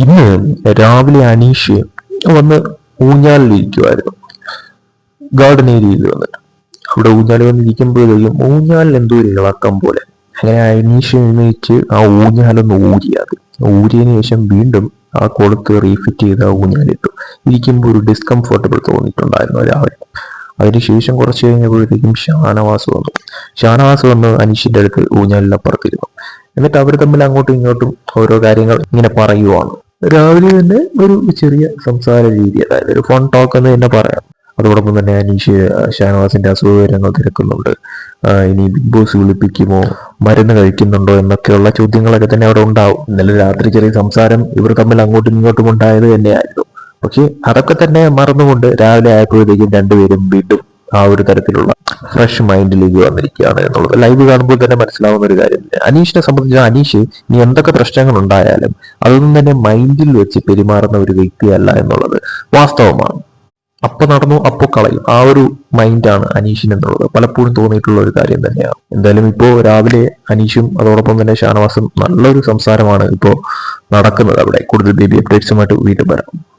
ഇന്ന് രാവിലെ അനീഷ് വന്ന് ഊഞ്ഞാലിലിരിക്കുമായിരുന്നു ഗാർഡൻ ഏരിയയിൽ വന്നിട്ട് അവിടെ ഊഞ്ഞാൽ വന്നിരിക്കുമ്പോഴേക്കും ഊഞ്ഞാലിൽ എന്തോ ഒരു ഇളക്കം പോലെ. അങ്ങനെ അനീഷ് എഴുന്നേച്ച് ആ ഊഞ്ഞാലൊന്ന് ഊരിയത് ഊരിയതിനു ശേഷം വീണ്ടും ആ കൊളുത്ത് റീഫിറ്റ് ചെയ്ത് ആ ഊഞ്ഞാലിട്ടു. ഇരിക്കുമ്പോൾ ഒരു ഡിസ്കംഫർട്ടബിൾ തോന്നിയിട്ടുണ്ടായിരുന്നു രാവിലെ. അതിനുശേഷം കുറച്ച് കഴിഞ്ഞപ്പോഴത്തേക്കും ഷാനവാസ് വന്നു. ഷാനവാസ് വന്ന് അനീഷിന്റെ അടുത്ത് ഊഞ്ഞാലിനപ്പുറത്തിരുന്നു. എന്നിട്ട് അവർ തമ്മിൽ അങ്ങോട്ടും ഇങ്ങോട്ടും ഓരോ കാര്യങ്ങൾ ഇങ്ങനെ പറയുവാണ്. രാവിലെ തന്നെ ഒരു ചെറിയ സംസാര രീതി അതായത് ഒരു ഫോൺ ടോക്ക് എന്ന് തന്നെ പറയാം. അതോടൊപ്പം തന്നെ അനീഷ് ഷാനവാസിന്റെ അസുഖവിവരങ്ങൾ തിരക്കുന്നുണ്ട്. ഇനി ബിഗ് ബോസ് വിളിപ്പിക്കുമോ? മരുന്ന് കഴിക്കുന്നുണ്ടോ? എന്നൊക്കെയുള്ള ചോദ്യങ്ങളൊക്കെ തന്നെ അവിടെ ഉണ്ടാവും. ഇന്നലെ രാത്രി ചെറിയ സംസാരം ഇവർ തമ്മിൽ അങ്ങോട്ടും ഇങ്ങോട്ടും ഉണ്ടായത് തന്നെയായിരുന്നു. പക്ഷെ അതൊക്കെ തന്നെ മറന്നുകൊണ്ട് രാവിലെ ആയപ്പോഴത്തേക്കും രണ്ടുപേരും വീണ്ടും ആ ഒരു തരത്തിലുള്ള ഫ്രഷ് മൈൻഡിലേക്ക് വന്നിരിക്കുകയാണ് എന്നുള്ളത്. ലൈവ് കാണുമ്പോൾ തന്നെ മനസ്സിലാവുന്ന ഒരു കാര്യം അനീഷിനെ സംബന്ധിച്ച് അനീഷ് ഇനി എന്തൊക്കെ പ്രശ്നങ്ങൾ ഉണ്ടായാലും അതൊന്നും തന്നെ മൈൻഡിൽ വെച്ച് പെരുമാറുന്ന ഒരു വ്യക്തിയല്ല എന്നുള്ളത് വാസ്തവമാണ്. അപ്പൊ നടന്നു അപ്പൊ കളയും. ആ ഒരു മൈൻഡാണ് അനീഷിന് എന്നുള്ളത്. പലപ്പോഴും തോന്നിയിട്ടുള്ള ഒരു കാര്യം തന്നെയാണ്. എന്തായാലും ഇപ്പോ രാവിലെ അനീഷും അതോടൊപ്പം തന്നെ ഷാനവാസും നല്ലൊരു സംസാരമാണ് ഇപ്പോ നടക്കുന്നത് അവിടെ. കൂടുതൽ ബേബി അപ്ഡേറ്റ്സുമായിട്ട് വീണ്ടും വരാം.